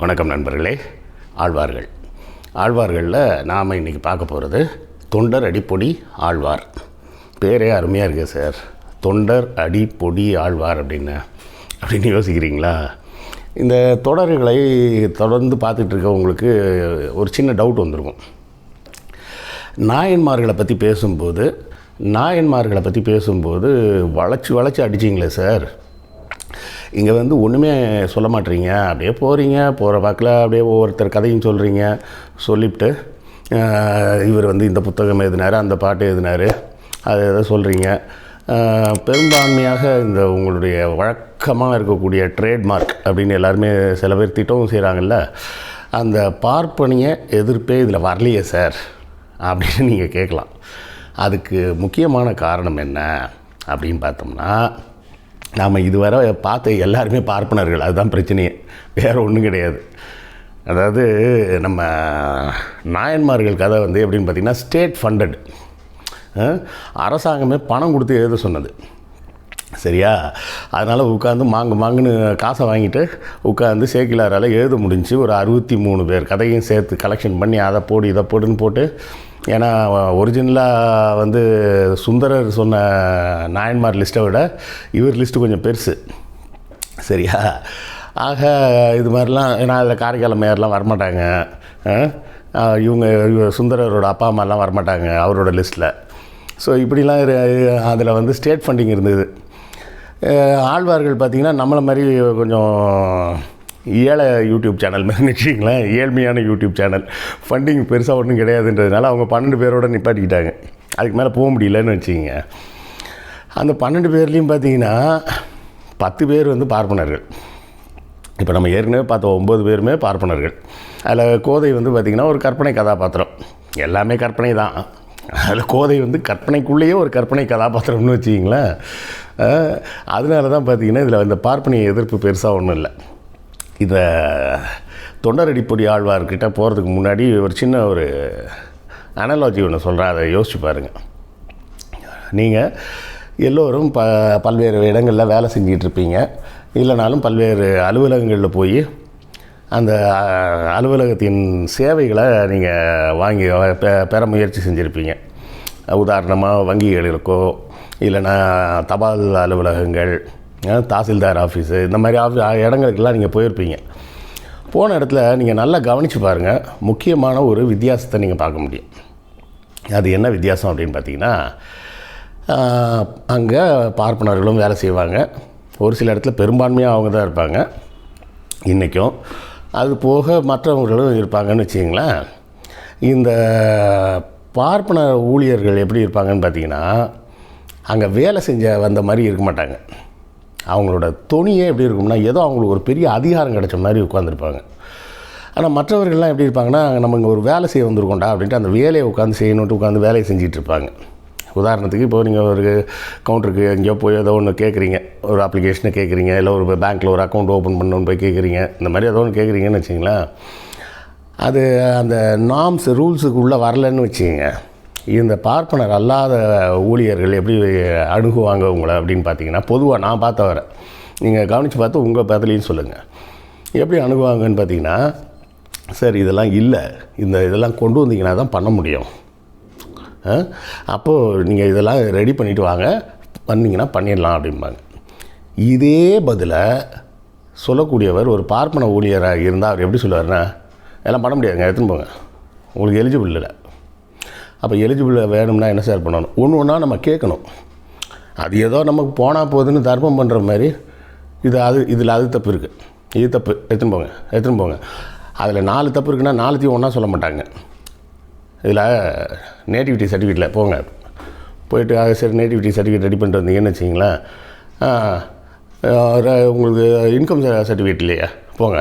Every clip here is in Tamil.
வணக்கம் நண்பர்களே. ஆழ்வார்கள். ஆழ்வார்களில் நாம் இன்றைக்கி பார்க்க போகிறது தொண்டர் அடிப்பொடி ஆழ்வார். பேரே அருமையாக இருக்கு சார். தொண்டர் அடிப்பொடி ஆழ்வார் அப்படின்னு. அப்படின்னு யோசிக்கிறீங்களா? இந்த தொடர்களை தொடர்ந்து பார்த்துட்டு இருக்கவங்களுக்கு ஒரு சின்ன டவுட் வந்திருக்கும். நாயன்மார்களை பற்றி பேசும்போது நாயன்மார்களை பற்றி பேசும்போது வளைச்சி வளைச்சி அடிச்சிங்களே சார். இங்கே வந்து ஒன்றுமே சொல்ல மாட்டீங்க அப்படியே போகிறீங்க போகிற வாக்கில் அப்படியே ஒவ்வொருத்தர் கதையும் சொல்கிறீங்க சொல்லிவிட்டு இவர் வந்து இந்த புத்தகம் எழுதினார் அந்த பாட்டு எழுதினார் அதை எதை சொல்கிறீங்க பெரும்பான்மையாக இந்த உங்களுடைய வழக்கமாக இருக்கக்கூடிய ட்ரேட்மார்க் அப்படின்னு எல்லாருமே சில பேர் திட்டவும் செய்கிறாங்கல்ல அந்த பார்ப்பனிய எதிர்ப்பே இதில் வரலையே சார் அப்படின்னு நீங்கள் கேட்கலாம். அதுக்கு முக்கியமான காரணம் என்ன அப்படின்னு பார்த்தோம்னா நாம் இதுவரை பார்த்த எல்லாருமே பார்ப்பனர்கள். அதுதான் பிரச்சனையே. வேறு ஒன்றும் கிடையாது. அதாவது நம்ம நாயன்மார்கள் கதை வந்து எப்படின்னு பார்த்திங்கன்னா ஸ்டேட் ஃபண்டட் அரசாங்கமே பணம் கொடுத்து எழுத சொன்னது. சரியா? அதனால் உட்காந்து மாங்கு மாங்குன்னு காசை வாங்கிட்டு உட்காந்து சேக்கிலாரால் எழுத முடிஞ்சு ஒரு அறுபத்தி மூணு பேர் கதையும் சேர்த்து கலெக்ஷன் பண்ணி அதை போடு இதை போடுன்னு போட்டு ஏன்னா ஒரிஜினலாக வந்து சுந்தரர் சொன்ன நாயன்மார் லிஸ்ட்டை விட இவர் லிஸ்ட்டு கொஞ்சம் பெருசு. சரியா? ஆக இது மாதிரிலாம் ஏன்னா அதில் காரைக்கால மேயர்லாம் வரமாட்டாங்க. இவங்க சுந்தரரோட அப்பா அம்மாலாம் வரமாட்டாங்க அவரோட லிஸ்ட்டில் ஸோ இப்படிலாம் அதில் வந்து ஸ்டேட் ஃபண்டிங் இருந்தது. ஆழ்வார்கள் பார்த்திங்கன்னா நம்மளை மாதிரி கொஞ்சம் ஏழை யூடியூப் சேனல் மாதிரி நினச்சிங்களேன் ஏழ்மையான யூடியூப் சேனல். ஃபண்டிங் பெருசாக ஒன்றும் கிடையாதுன்றதுனால அவங்க பன்னெண்டு பேரோட நிப்பாட்டிக்கிட்டாங்க. அதுக்கு மேலே போக முடியலன்னு வச்சுக்கிங்க. அந்த பன்னெண்டு பேர்லேயும் பார்த்தீங்கன்னா பத்து பேர் வந்து பார்ப்பனர்கள் இப்போ நம்ம ஏற்கனவே பார்த்த ஒம்பது பேருமே பார்ப்பனர்கள் அதில் கோதை வந்து பார்த்திங்கன்னா ஒரு கற்பனை கதாபாத்திரம். எல்லாமே கற்பனை தான். அதில் கோதை வந்து கற்பனைக்குள்ளேயே ஒரு கற்பனை கதாபாத்திரம்னு வச்சிங்களேன் அதனால தான் பார்த்தீங்கன்னா இதில் இந்த பார்ப்பனிய எதிர்ப்பு பெருசாக ஒன்றும் இல்லை. இதை தொண்டரடிப்பொடி ஆழ்வார்கிட்ட போகிறதுக்கு முன்னாடி ஒரு சின்ன ஒரு அனலாஜி ஒன்று சொல்கிறேன் அதை யோசிச்சு பாருங்கள் நீங்கள் எல்லோரும் ப பல்வேறு இடங்களில் வேலை செஞ்சிகிட்ருப்பீங்க இல்லைனாலும் பல்வேறு அலுவலகங்களில் போய் அந்த அலுவலகத்தின் சேவைகளை நீங்கள் வாங்கி பெ- பெற முயற்சி செஞ்சுருப்பீங்க. உதாரணமாக வங்கிகளுக்கோ இல்லைன்னா தபால் அலுவலகங்கள் தாசில்தார் ஆஃபீஸு இந்த மாதிரி ஆஃபீ இடங்களுக்கெல்லாம் நீங்கள் போயிருப்பீங்க. போன இடத்துல நீங்கள் நல்லா கவனித்து பாருங்கள் முக்கியமான ஒரு வித்தியாசத்தை நீங்கள் பார்க்க முடியும். அது என்ன வித்தியாசம் அப்படின்னு பார்த்தீங்கன்னா அங்கே பார்ப்பனர்களும் வேலை செய்வாங்க. ஒரு சில இடத்துல பெரும்பான்மையாக அவங்க தான் இருப்பாங்க. இன்றைக்கும் அது போக மற்றவர்களும் இருப்பாங்கன்னு வச்சிங்களேன் இந்த பார்ப்பன ஊழியர்கள் எப்படி இருப்பாங்கன்னு பார்த்தீங்கன்னா அங்கே வேலை செஞ்ச வந்த மாதிரி இருக்க மாட்டாங்க. அவங்களோட துணியே எப்படி இருக்கும்னா ஏதோ அவங்களுக்கு ஒரு பெரிய அதிகாரம் கிடைச்ச மாதிரி உட்காந்துருப்பாங்க ஆனால் மற்றவர்கள்லாம் எப்படி இருப்பாங்கன்னா நம்ம இங்கே ஒரு வேலை செய்ய வந்திருக்கோண்டா அப்படின்ட்டு அந்த வேலையை உட்காந்து செய்யணுன்ட்டு உட்காந்து வேலையை செஞ்சிகிட்டு இருப்பாங்க. உதாரணத்துக்கு இப்போ நீங்கள் ஒரு கவுண்டருக்கு எங்கேயோ போய் ஏதோ ஒன்று கேட்குறீங்க ஒரு அப்ளிகேஷனை கேட்குறீங்க இல்லை ஒரு பேங்க்கில் ஒரு அக்கௌண்ட் ஓப்பன் பண்ணணும்னு போய் கேட்குறீங்க இந்த மாதிரி ஏதோ ஒன்று கேட்குறீங்கன்னு வச்சிங்களேன். அது அந்த நாம்ஸ் ரூல்ஸுக்கு உள்ளே வரலன்னு வச்சுக்கோங்க. இந்த பார்ப்பனர் அல்லாத ஊழியர்கள் எப்படி அணுகுவாங்க உங்களை அப்படின்னு பார்த்தீங்கன்னா பொதுவாக நான் பார்த்த வர. நீங்கள் கவனித்து பார்த்து உங்கள் பதிலையும் சொல்லுங்கள் எப்படி அணுகுவாங்கன்னு பார்த்தீங்கன்னா சார் இதெல்லாம் இல்லை. இந்த இதெல்லாம் கொண்டு வந்தீங்கன்னா தான் பண்ண முடியும். ஆ? அப்போது நீங்கள் இதெல்லாம் ரெடி பண்ணிவிட்டு வாங்க. வந்தீங்கன்னா பண்ணிடலாம் அப்படிம்பாங்க. இதே பதிலை சொல்லக்கூடியவர் ஒரு பார்ப்பன ஊழியராக இருந்தால் அவர் எப்படி சொல்லுவார்னா எல்லாம் பண்ண முடியாதுங்க எடுத்துன்னு போங்க. உங்களுக்கு எலிஜிபிள் இல்லை. அப்போ எலிஜிபிள் வேணும்னா என்ன சார் பண்ணணும்? ஒன்று ஒன்றா நம்ம கேட்கணும். அது ஏதோ நமக்கு போனால் போகுதுன்னு தர்மம் பண்ணுற மாதிரி இது அது இதில் அது தப்பு இருக்குது இது தப்பு. எடுத்துன்னு போங்க. எடுத்துன்னு போங்க. அதில் நாலு தப்பு இருக்குன்னா நாலுத்தையும் ஒன்றா சொல்ல மாட்டாங்க. இதில் நேட்டிவிட்டி சர்டிஃபிகேட்டில் போங்க. போயிட்டு அது சரி நேட்டிவிட்டி சர்டிஃபிகேட் ரெடி பண்ணிட்டு வந்தீங்கன்னு வச்சிங்களேன் உங்களுக்கு இன்கம் சர்டிஃபிகேட் இல்லையா? போங்க.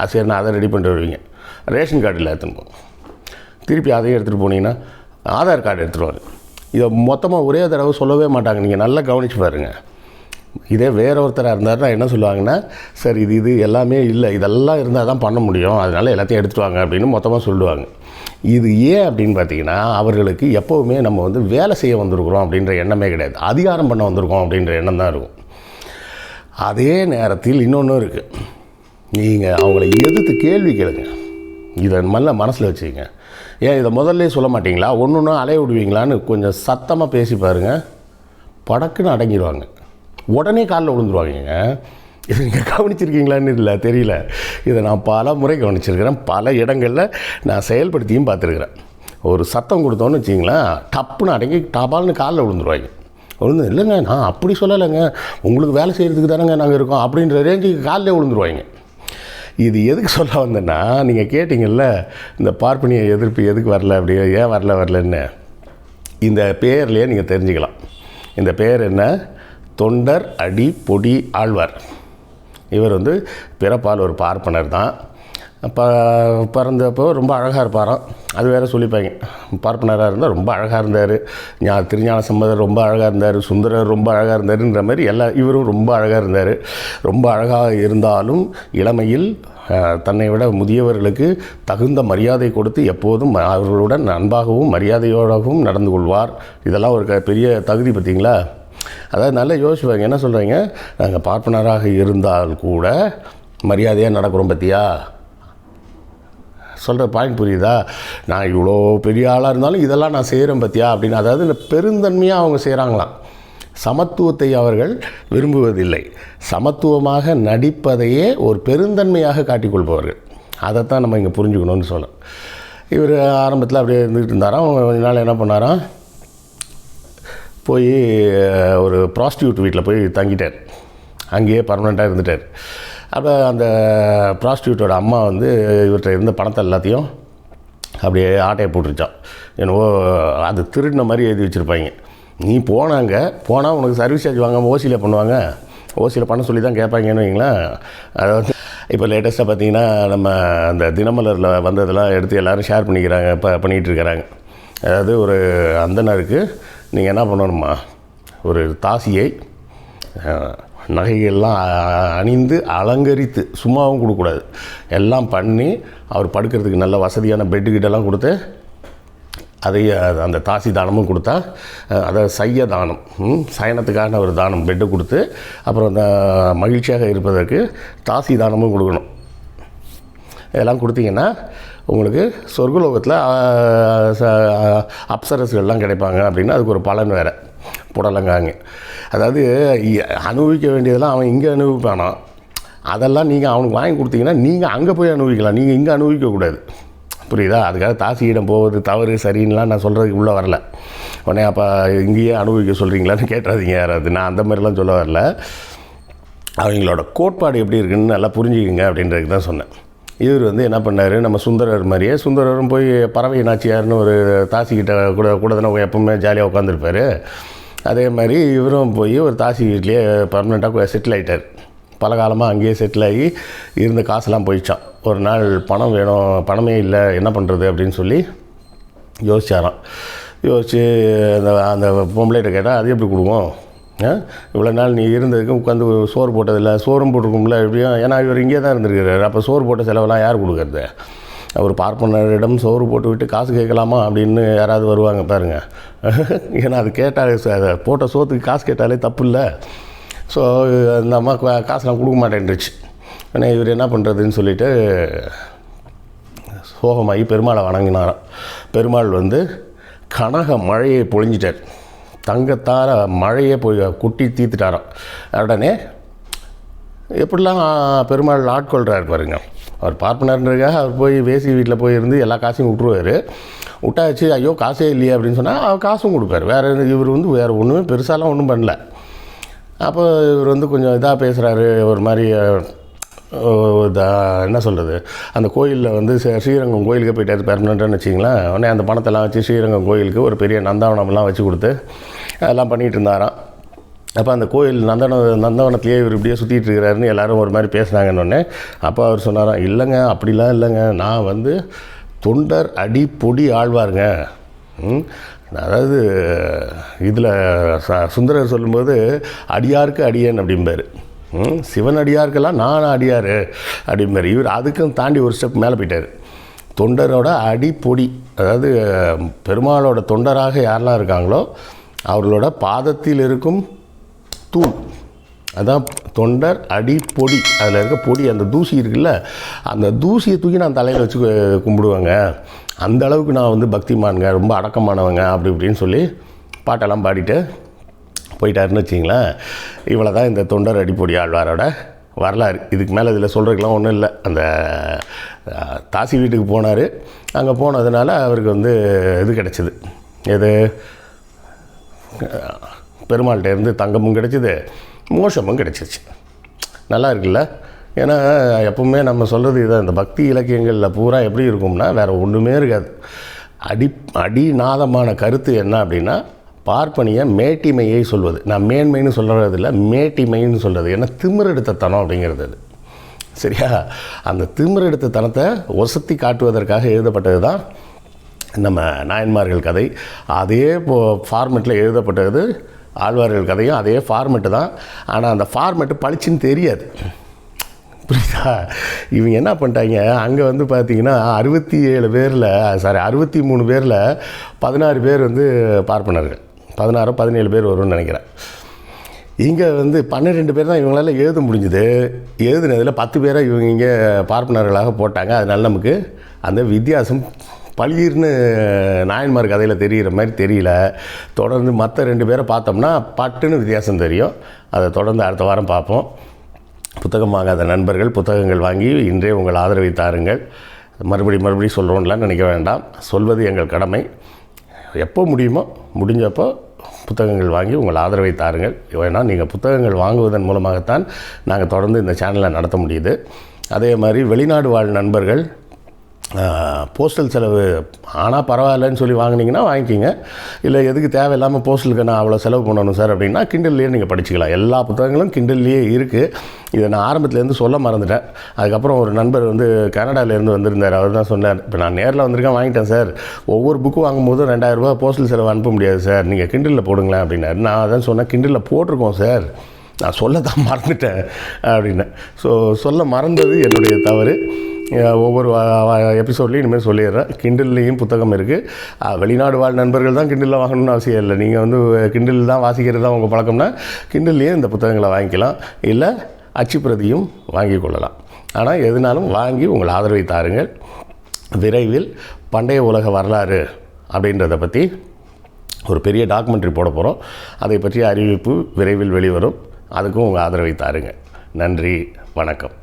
அது சரி நான் அதை ரெடி பண்ணிட்டு வருவீங்க. ரேஷன் கார்டு இல்லை எடுத்துன்னு போங்க திருப்பி அதையும் எடுத்துகிட்டு போனீங்கன்னா ஆதார் கார்டு எடுத்துகிட்டு வாங்க இதை மொத்தமாக ஒரே தடவை சொல்லவே மாட்டாங்க. நீங்கள் நல்லா கவனித்து பாருங்கள் இதே வேற ஒருத்தராக இருந்தாருன்னா என்ன சொல்லுவாங்கன்னா சார் இது இது எல்லாமே இல்லை. இதெல்லாம் இருந்தால் தான் பண்ண முடியும். அதனால் எல்லாத்தையும் எடுத்துகிட்டு வாங்க அப்படின்னு மொத்தமாக சொல்லுவாங்க. இது ஏன் அப்படின்னு பார்த்தீங்கன்னா அவர்களுக்கு எப்போவுமே நம்ம வந்து வேலை செய்ய வந்திருக்கிறோம் அப்படின்ற எண்ணமே கிடையாது. அதிகாரம் பண்ண வந்திருக்கோம் அப்படின்ற எண்ணம் தான் இருக்கும். அதே நேரத்தில் இன்னொன்று இருக்குது நீங்கள் அவங்கள எதிர்த்து கேள்வி கேளுங்க. இதை நல்ல மனசில் வச்சுக்கங்க. ஏன் இதை முதல்ல சொல்ல மாட்டீங்களா? ஒன்று ஒன்று அலைய விடுவீங்களான்னு கொஞ்சம் சத்தமாக பேசி பாருங்கள் படக்குன்னு அடங்கிடுவாங்க உடனே காலில் விழுந்துருவாங்க. இது நீங்கள் கவனிச்சிருக்கீங்களான்னு இல்லை தெரியல. இதை நான் பல முறை கவனிச்சிருக்கிறேன். பல இடங்களில் நான் செயல்படுத்தியும் பார்த்துருக்குறேன். ஒரு சத்தம் கொடுத்தோன்னு வச்சிங்களேன் டப்புன்னு அடங்கி டபால்னு காலில் விழுந்துருவாங்க. விழுந்து இல்லைங்க நான் அப்படி சொல்லலைங்க. உங்களுக்கு வேலை செய்கிறதுக்கு தானேங்க நாங்கள் இருக்கோம். அப்படின்ற ரேஞ்சுக்கு காலில் விழுந்துருவாங்க. இது எதுக்கு சொல்ல வந்தேன்னா நீங்கள் கேட்டிங்கல்ல இந்த பார்ப்பனிய எதிர்ப்பு எதுக்கு வரல அப்படி ஏன் வரல வரலன்னு. இந்த பேர்லேயே நீங்கள் தெரிஞ்சுக்கலாம். இந்த பேர் என்ன? தொண்டர் அடி பொடி ஆழ்வார். இவர் வந்து பிறப்பால் ஒரு பார்ப்பனர் தான். ப பிறந்தப்போ ரொம்ப அழகாக இருப்பாராம். அது வேறு சொல்லிப்பாங்க. பார்ப்பனராக இருந்தால் ரொம்ப அழகாக இருந்தார். ஞா திருஞான சம்பந்தர் ரொம்ப அழகாக இருந்தார். சுந்தரர் ரொம்ப அழகாக இருந்தாருன்ற மாதிரி எல்லா இவரும் ரொம்ப அழகாக இருந்தார். ரொம்ப அழகாக இருந்தாலும் இளமையில் தன்னை விட முதியவர்களுக்கு தகுந்த மரியாதை கொடுத்து எப்போதும் அவர்களுடன் அன்பாகவும் மரியாதையோடவும் நடந்து கொள்வார். இதெல்லாம் ஒரு க- பெரிய தகுதி பார்த்தீங்களா அதாவது நல்லா யோசிப்பாங்க. என்ன சொல்கிறீங்க நாங்கள் பார்ப்பனராக இருந்தால் கூட மரியாதையாக நடக்கிறோம் பற்றியா சொல்கிற பாயிண்ட் புரியுதா? நான் இவ்வளோ பெரிய ஆளாக இருந்தாலும் இதெல்லாம் நான் செய்கிறேன் பற்றியா அப்படின்னு அதாவது இந்த பெருந்தன்மையாக அவங்க செய்கிறாங்களாம் சமத்துவத்தை அவர்கள் விரும்புவதில்லை. சமத்துவமாக நடிப்பதையே ஒரு பெருந்தன்மையாக காட்டிக்கொள்பவர்கள். அதைத்தான் நம்ம இங்கே புரிஞ்சுக்கணும்னு சொல்லலாம் இவர் ஆரம்பத்தில் அப்படியே இருந்துகிட்டு இருந்தாராம். கொஞ்ச நாள் என்ன பண்ணாராம்? போய் ஒரு ப்ராஸ்டியூட் வீட்டில் போய் தங்கிட்டார். அங்கேயே பர்மனெண்ட்டாக இருந்துட்டார். அப்போ அந்த ப்ராஸ்டியூட்டோட அம்மா வந்து இவர்கிட்ட இருந்த பணத்தை எல்லாத்தையும் அப்படியே ஆட்டையை போட்டுருச்சான். என்னவோ அது திருடின மாதிரி எழுதி வச்சுருப்பாங்க. நீ போனாங்க போனால் உனக்கு சர்வீஸ் சார்ஜ் வாங்காமல் ஓசியில் பண்ணுவாங்க. ஓசியில் பண்ண சொல்லி தான் கேட்பாங்கன்னு வைங்களேன். அதாவது இப்போ லேட்டஸ்ட்டாக பார்த்தீங்கன்னா நம்ம அந்த தினமலரில் வந்ததெல்லாம் எடுத்து எல்லோரும் ஷேர் பண்ணிக்கிறாங்க இப்போ பண்ணிகிட்டு இருக்கிறாங்க. அதாவது ஒரு அந்தனருக்கு நீங்கள் என்ன பண்ணணுமா ஒரு தாசியை நகைகள்லாம் அணிந்து அலங்கரித்து சும்மாவும் கொடுக்கக்கூடாது. எல்லாம் பண்ணி அவர் படுக்கிறதுக்கு நல்ல வசதியான பெட்டு கிட்டெல்லாம் கொடுத்து அதை அந்த தாசி தானமும் கொடுத்தா அதை சைய தானம் ம், சயனத்துக்கான ஒரு தானம் பெட்டு கொடுத்து அப்புறம் அந்த மகிழ்ச்சியாக இருப்பதற்கு தாசி தானமும் கொடுக்கணும். இதெல்லாம் கொடுத்தீங்கன்னா உங்களுக்கு சொர்க்கலோகத்தில் ச- அப்சரஸ்கள்லாம் கிடைப்பாங்க அப்படின்னு அதுக்கு ஒரு பலன் வேறு. புடலங்காங்க அதாவது அனுபவிக்க வேண்டியதெல்லாம் அவன் இங்கே அனுபவிப்பானா? அதெல்லாம் நீங்கள் அவனுக்கு வாங்கி கொடுத்தீங்கன்னா நீங்கள் அங்கே போய் அனுபவிக்கலாம். நீங்கள் இங்கே அனுபவிக்கக்கூடாது புரியுதா? அதுக்காக தாசியிடம் போவது தவறு சரின்னுலாம் நான் சொல்கிறதுக்கு உள்ளே வரல. உடனே அப்போ இங்கேயே அனுபவிக்க சொல்கிறீங்களான்னு கேட்டுறாதீங்க யாராவது. நான் அந்த மாதிரிலாம் சொல்ல வரல. அவங்களோட கோட்பாடு எப்படி இருக்குன்னு நல்லா புரிஞ்சுக்குங்க அப்படின்றதுக்கு தான் சொன்னேன். இவர் வந்து என்ன பண்ணார்? நம்ம சுந்தரர் மாதிரியே சுந்தரரும் போய் பறவை நாச்சியார்னு ஒரு தாசிக்கிட்ட கூட கூட தானே எப்பவுமே ஜாலியாக உட்காந்துருப்பார் அதே மாதிரி இவரும் போய் ஒரு தாசி வீட்லேயே பர்மனெண்ட்டாக செட்டில் ஆகிட்டார் பல காலமாக அங்கேயே செட்டில் ஆகி இருந்த காசெல்லாம் போயிடுச்சான் ஒரு நாள் பணம் வேணும் பணமே இல்லை என்ன பண்ணுறது அப்படின்னு சொல்லி யோசிச்சாராம். யோசித்து அந்த அந்த பொம்பளைகிட்ட கேட்டால் அது எப்படி கொடுக்கும் இவ்வளோ நாள் நீ இருந்ததுக்கு உட்காந்து சோறு போட்டதில்ல சோறும் போட்டிருக்கும்ல எப்படியும்? ஏன்னா இவர் இங்கே தான் இருந்திருக்கிறாரு. அப்போ சோறு போட்ட செலவெல்லாம் யார் கொடுக்கறது? அவர் பார்ப்பனரிடம் சோறு போட்டு விட்டு காசு கேட்கலாமா அப்படின்னு யாராவது வருவாங்க பாருங்கள் ஏன்னா அது கேட்டாலே அதை போட்ட சோத்துக்கு காசு கேட்டாலே தப்பு இல்லை ஸோ அந்த அம்மா காசு நான் கொடுக்க மாட்டேன்ருச்சு ஆனால் இவர் என்ன பண்ணுறதுன்னு சொல்லிட்டு சோகமாகி பெருமாளை வணங்கினாராம். பெருமாள் வந்து கனக மழையை பொழிஞ்சிட்டார். தங்கத்தார மழையே போய் குட்டி தீர்த்துட்டாராம். உடனே எப்படிலாம் பெருமாள் ஆட்கொள்கிறார் பாருங்க. அவர் பார்ப்பனர்ன்றதுக்காக அவர் போய் வேசி வீட்டில் போய் இருந்து எல்லா காசையும் விட்ருவார் விட்டாச்சு ஐயோ காசே இல்லையே அப்படின்னு சொன்னால் அவர் காசும் கொடுப்பார். வேறு இவர் வந்து வேறு ஒன்றுமே பெருசாலாம் ஒன்றும் பண்ணல. அப்போ இவர் வந்து கொஞ்சம் இதாக பேசுகிறாரு ஒரு மாதிரி இதாக என்ன சொல்கிறது அந்த கோயிலில் வந்து ஸ்ரீரங்கம் கோயிலுக்கு போயிட்டாரு பெர்மனண்ட்டுன்னு வச்சிங்களேன் உடனே அந்த பணத்தெல்லாம் வச்சு ஸ்ரீரங்கம் கோயிலுக்கு ஒரு பெரிய நந்தாவனம்லாம் வச்சு கொடுத்து அதெல்லாம் பண்ணிகிட்டு இருந்தாராம். அப்போ அந்த கோயில் நந்தன நந்தவனத்திலேயே இவர் இப்படியே சுற்றிட்டு இருக்கிறாருன்னு எல்லோரும் ஒரு மாதிரி பேசுனாங்கன்னொடனே அப்போ அவர் சொன்னாராம் இல்லைங்க அப்படிலாம் இல்லைங்க. நான் வந்து தொண்டர் அடி பொடி ஆழ்வாருங்க. அதாவது இதில் ச- சுந்தரர் சொல்லும்போது அடியாருக்கு அடியேன் அப்படிம்பார். ம், சிவன் அடியாருக்கெல்லாம் நான் அடியார் அப்படிம்பார். இவர் அதுக்கும் தாண்டி ஒரு ஸ்டெப் மேலே போயிட்டார். தொண்டரோட அடிப்பொடி அதாவது பெருமாளோட தொண்டராக யாரெல்லாம் இருக்காங்களோ அவர்களோட பாதத்தில் இருக்கும் தூண் அதான் தொண்டர் அடி பொடி. அதில் இருக்க பொடி அந்த தூசி இருக்குல்ல அந்த தூசியை தூக்கி நான் தலையில் வச்சு கும்பிடுவேங்க. அந்த அளவுக்கு நான் வந்து பக்திமானுங்க. ரொம்ப அடக்கமானவங்க அப்படி இப்படின்னு சொல்லி பாட்டெல்லாம் பாடிட்டு போயிட்டாருன்னு வச்சிங்களேன் இவ்வளோ தான் இந்த தொண்டர் அடிப்பொடி ஆழ்வாரோட வரலாறு. இதுக்கு மேலே இதில் சொல்கிறதுக்கெலாம் ஒன்றும் இல்லை. அந்த தாசி வீட்டுக்கு போனார். அங்கே போனதுனால அவருக்கு வந்து இது கிடச்சிது. எது? பெருமாள்கிட்டேருந்து தங்கமும் கிடைச்சிது மோஷமும் கிடைச்சிச்சு நல்லா இருக்குல்ல? ஏன்னா எப்பவுமே நம்ம சொல்கிறது இதான் இந்த பக்தி இலக்கியங்களில் பூரா எப்படி இருக்கும்னா வேறு ஒன்றுமே இருக்காது. அடி அடிநாதமான கருத்து என்ன அப்படின்னா பார்ப்பனிய மேட்டிமையை சொல்வது. நான் மேன்மைன்னு சொல்கிறது இல்லை மேட்டிமைன்னு சொல்கிறது ஏன்னா திமிரெடுத்த தனம் அப்படிங்கிறது அது. சரியா? அந்த திமிரெடுத்த தனத்தை ஒசத்தி காட்டுவதற்காக எழுதப்பட்டது தான் நம்ம நாயன்மார்கள் கதை. அதே போ ஃபார்மெட்டில் எழுதப்பட்டது ஆழ்வார்கள் கதையும் அதே ஃபார்மெட்டு தான். ஆனால் அந்த ஃபார்மெட்டு பளிச்சுன்னு தெரியாது. புரியுதா? இவங்க என்ன பண்ணிட்டாங்க? அங்கே வந்து பார்த்தீங்கன்னா அறுபத்தி ஏழு பேரில் சாரி அறுபத்தி மூணு பேரில் பதினாறு பேர் வந்து பார்ப்பனர்கள் பதினாறோ பதினேழு பேர் வரும்னு நினைக்கிறேன். இங்கே வந்து பன்னிரெண்டு பேர் தான் இவங்களால் எழுத முடிஞ்சுது. எழுதுனதில் பத்து பேராக இவங்க இங்கே பார்ப்பனர்களாக போட்டாங்க. அதனால நமக்கு அந்த வித்தியாசம் பளிர்னு நாயன்மார் கதையில் தெரிகிற மாதிரி தெரியல. தொடர்ந்து மற்ற ரெண்டு பேரை பார்த்தோம்னா பட்டுன்னு வித்தியாசம் தெரியும். அதை தொடர்ந்து அடுத்த வாரம் பார்ப்போம். புத்தகம் வாங்காத நண்பர்கள் புத்தகங்கள் வாங்கி இன்றே உங்கள் ஆதரவை தாருங்கள். மறுபடி மறுபடி சொல்கிறோம்லாம் நினைக்க வேண்டாம். சொல்வது எங்கள் கடமை. எப்போ முடியுமோ முடிஞ்சப்போ புத்தகங்கள் வாங்கி உங்கள் ஆதரவை தாருங்கள். ஏன்னா நீங்கள் புத்தகங்கள் வாங்குவதன் மூலமாகத்தான் நாங்கள் தொடர்ந்து இந்த சேனலை நடத்த முடியுது. அதே மாதிரி வெளிநாடு வாழ் நண்பர்கள் போஸ்டல் செலவு ஆனால் பரவாயில்லன்னு சொல்லி வாங்குனீங்கன்னா வாங்கிக்கிங்க. இல்லை எதுக்கு தேவையில்லாமல் போஸ்டலுக்கு நான் அவ்வளோ செலவு பண்ணணும் சார் அப்படின்னா கிண்டல்லையே நீங்கள் படிச்சுக்கலாம். எல்லா புத்தகங்களும் கிண்டல்லையே இருக்குது இதை நான் ஆரம்பத்துலேருந்து சொல்ல மறந்துட்டேன். அதுக்கப்புறம் ஒரு நண்பர் வந்து கனடாலேருந்து வந்திருந்தார். அவர் தான் சொன்னார் இப்போ நான் நேரில் வந்திருக்கேன் வாங்கிட்டேன் சார். ஒவ்வொரு புக்கு வாங்கும்போதும் ரெண்டாயிரரூபா போஸ்டல் செலவு அனுப்ப முடியாது சார். நீங்கள் கிண்டலில் போடுங்களேன் அப்படின்னாரு. நான் அதான் சொன்னேன் கிண்டலில் போட்டிருக்கோம் சார். நான் சொல்ல தான் மறந்துட்டேன் அப்படின்னு ஸோ சொல்ல மறந்தது என்னுடைய தவறு. ஒவ்வொரு எபிசோட்லேயும் இனிமேல் சொல்லிடுறேன். கிண்டில்லையும் புத்தகம் இருக்குது வெளிநாடு வாழ் நண்பர்கள் தான் கிண்டலில் வாங்கணும்னு அவசியம் இல்லை. நீங்கள் வந்து கிண்டில் தான் வாசிக்கிறது தான் உங்கள் பழக்கம்னா கிண்டில்லையும் இந்த புத்தகங்களை வாங்கிக்கலாம். இல்லை அச்சுப்பிரதியும் வாங்கி கொள்ளலாம். ஆனால் எதுனாலும் வாங்கி உங்கள் ஆதரவை தாருங்கள். விரைவில் பண்டைய உலக வரலாறு அப்படின்றத பற்றி ஒரு பெரிய டாக்குமெண்ட்ரி போட போகிறோம் அதை பற்றிய அறிவிப்பு விரைவில் வெளிவரும். அதுக்கும் உங்கள் ஆதரவை தாருங்க நன்றி வணக்கம்.